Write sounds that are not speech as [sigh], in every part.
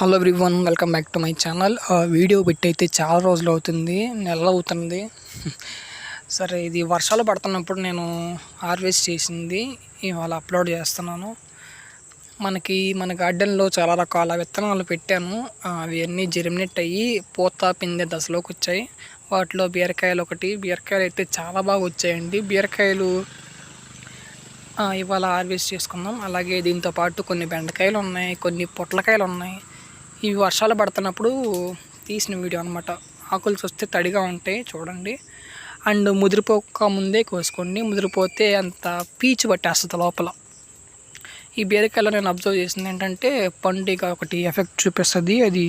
Hello everyone welcome back to my channel video పెట్టి అయితే చాలా రోజులు అవుతుంది నెల అవుతుంది. [laughs] సరే ఇది వర్షాలు పడుతున్నప్పుడు నేను హార్వెస్ట్ చేసింది ఇవాళ అప్లోడ్ చేస్తున్నాను. మనకి మన గార్డెన్లో చాలా రకాల విత్తనాలు పెట్టాను. అవన్నీ జెర్మినేట్ అయ్యి పూత పిందె దశలోకి వచ్చాయి. వాటిలో బీరకాయలు ఒకటి బీరకాయలు అయితే చాలా బాగా వచ్చాయండి. బీరకాయలు ఇవాళ హార్వెస్ట్ చేసుకుందాం. అలాగే దీంతో పాటు కొన్ని బెండకాయలు ఉన్నాయి కొన్ని పొట్లకాయలు ఉన్నాయి. ఇవి వర్షాలు పడుతున్నప్పుడు తీసిన వీడియో అనమాట ఆకులు చూస్తే తడిగా ఉంటాయి చూడండి. అండ్ ముదిరిపోక ముందే కోసుకోండి. ముదిరిపోతే అంత పీచు పట్టేస్తుంది లోపల. ఈ బీరకాయలో నేను అబ్జర్వ్ చేసింది ఏంటంటే పండుగ ఒకటి ఎఫెక్ట్ చూపిస్తుంది. అది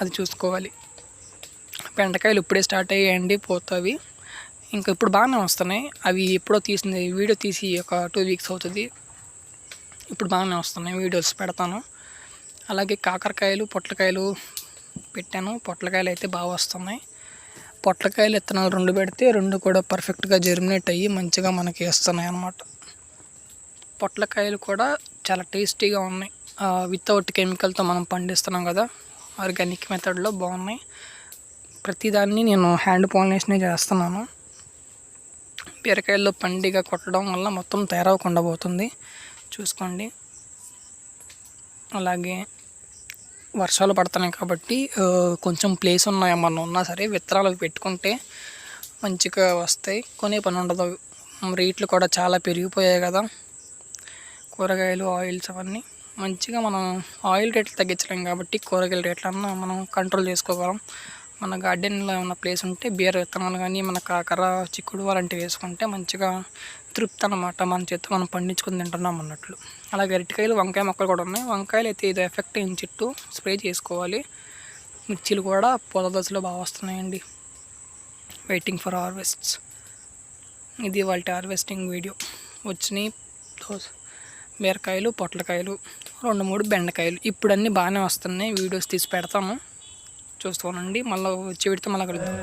అది చూసుకోవాలి. బెండకాయలు ఇప్పుడే స్టార్ట్ అయ్యాయండి పోతావి. ఇంకా ఇప్పుడు బాగానే వస్తున్నాయి. అవి ఎప్పుడో తీసింది వీడియో తీసి ఒక టూ వీక్స్ అవుతుంది. ఇప్పుడు బాగానే వస్తున్నాయి. వీడియోస్ పెడతాను. అలాగే కాకరకాయలు పొట్లకాయలు పెట్టాను. పొట్లకాయలు అయితే బాగా వస్తున్నాయి. పొట్లకాయలు విత్తనాలు రెండు పెడితే రెండు కూడా పర్ఫెక్ట్గా జర్మినేట్ అయ్యి మంచిగా మనకి వేస్తున్నాయి అన్నమాట. పొట్లకాయలు కూడా చాలా టేస్టీగా ఉన్నాయి. వితౌట్ కెమికల్తో మనం పండిస్తున్నాం కదా ఆర్గానిక్ మెథడ్లో బాగున్నాయి. ప్రతిదాన్ని నేను హ్యాండ్ పాలినేషనే చేస్తున్నాను. బీరకాయల్లో పండిగా కొట్టడం వల్ల మొత్తం తయారవకుండా పోతుంది. చూసుకోండి. అలాగే వర్షాలు పడుతున్నాయి కాబట్టి కొంచెం ప్లేస్ ఉన్నాయి ఏమన్నా ఉన్నా సరే విత్తనాలు పెట్టుకుంటే మంచిగా వస్తాయి. కొనే పని ఉండదు. రేట్లు కూడా చాలా పెరిగిపోయాయి కదా. కూరగాయలు ఆయిల్స్ అవన్నీ మంచిగా మనం ఆయిల్ రేట్లు తగ్గించలేం కాబట్టి కూరగాయల రేట్లన్నా మనం కంట్రోల్ చేసుకోగలం. మన గార్డెన్లో ఉన్న ప్లేస్ ఉంటే బీర విత్తనాలు కానీ మన కాకర చిక్కుడు అలాంటివి వేసుకుంటే మంచిగా తృప్తి అనమాట మన చేత మనం పండించుకుని తింటున్నాం అన్నట్లు. అలాగే అరటికాయలు వంకాయ మొక్కలు కూడా ఉన్నాయి. వంకాయలు అయితే ఇది ఎఫెక్ట్ అయిన చెట్టు. స్ప్రే చేసుకోవాలి. మిర్చీలు కూడా పూల దశలో బాగా వస్తున్నాయండి. వెయిటింగ్ ఫర్ హార్వెస్ట్స్ ఇది వాళ్ళ హార్వెస్టింగ్ వీడియో వచ్చినాయి బీరకాయలు పొట్లకాయలు రెండు మూడు బెండకాయలు. ఇప్పుడు అన్నీ బాగానే వస్తున్నాయి. వీడియోస్ తీసి పెడతాము. చూస్తూనండి. మళ్ళీ వచ్చి పెడితే మళ్ళీ కలుద్దాం.